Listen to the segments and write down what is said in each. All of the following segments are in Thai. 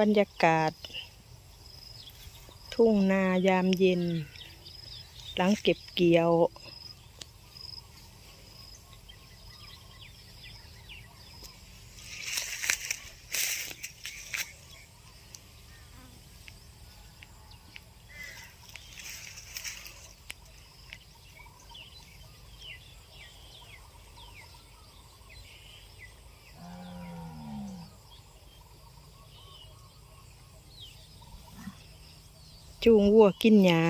บรรยากาศ ทุ่งนายามเย็น หลังเก็บเกี่ยว จูงวัวกินหญ้า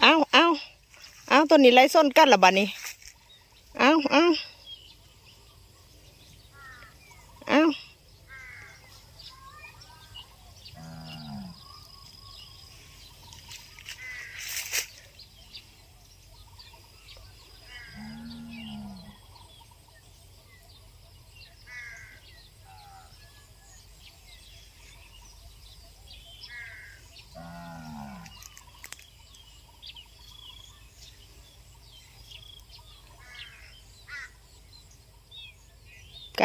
เอาเอาเอาตัวนี้ไล่ส้นกันละบ้านี้เอาเอาเอา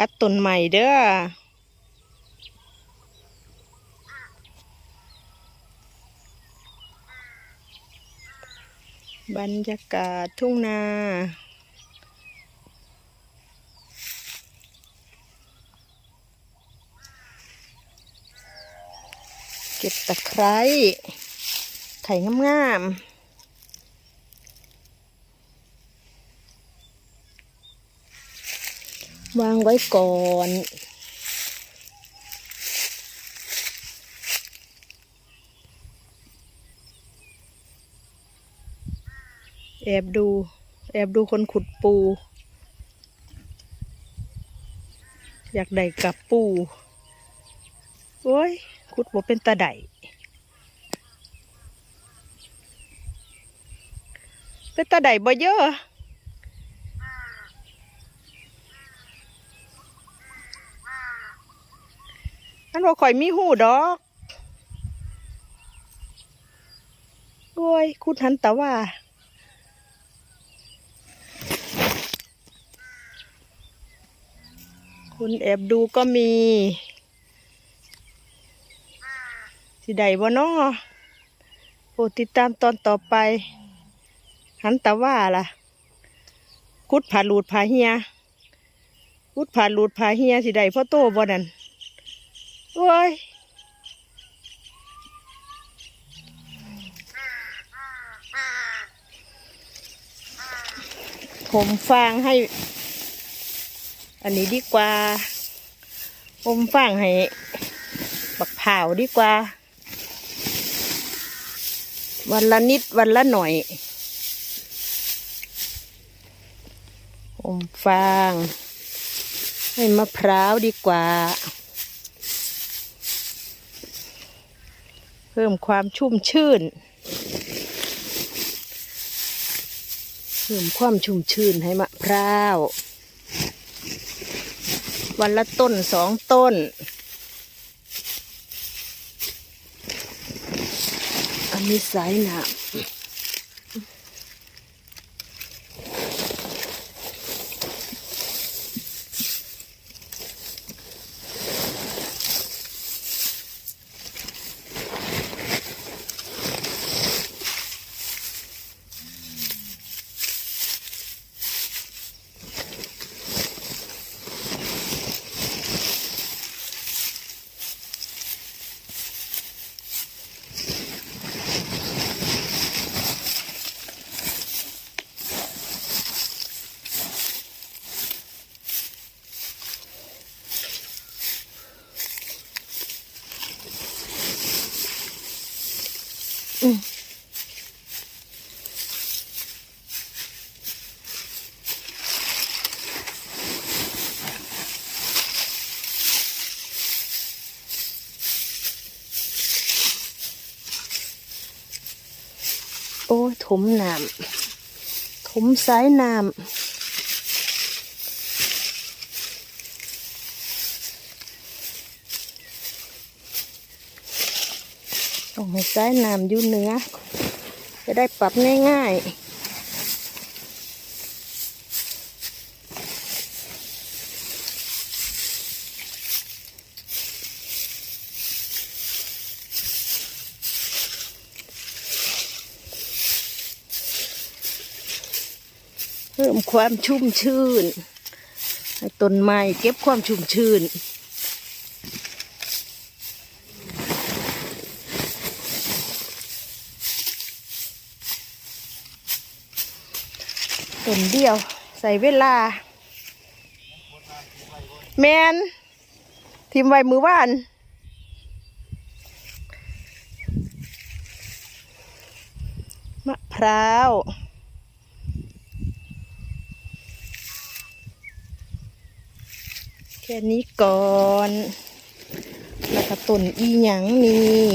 กัดต้นใหม่เด้อบรรยากาศทุ่งนา เก็บตะไคร้ไข่งามๆ วางไว้ก่อนแอบดู แอบดูคนขุดปู อยากได้กับปู โอ้ย ขุดบ่เป็นตาไดเป็นตาไดบ่เยอะ อันว่าข่อยมีหูดอกโอ้ยคุณหันตะว่าคุณแอบดูก็มี สิใดบ่นอโปรดติดตามตอนต่อไป หันตะว่าล่ะ คุดผ่าหลูดผ่าเฮียคุดผ่าหลูดผ่าเฮียสิใดพ่อโตบ่นั่น โอ้ยผมฟางให้ อันนี้ดีกว่า ผมฟางให้บักเผาดีกว่า วันละนิดวันละหน่อย ผมฟาง ให้มะพร้าวดีกว่า พิ่มความชุ่มชื่น เพิ่มความชุ่มชื่นให้มะพร้าว วันละต้นสองต้นอันนี้สายหนา โอ้ถมน้ำถมสายน้ำ ต้องให้ใช้น้ำยู่เนื้อ จะได้ปรับง่ายๆเพิ่มความชุ่มชื่นให้ต้นไม้เก็บความชุ่มชื่น ต้นเดียว ใส่เวลา แมนทิมไว้มือว่านมะพร้าวแค่นี้ก่อน แล้วก็ต้นอีหยังนี่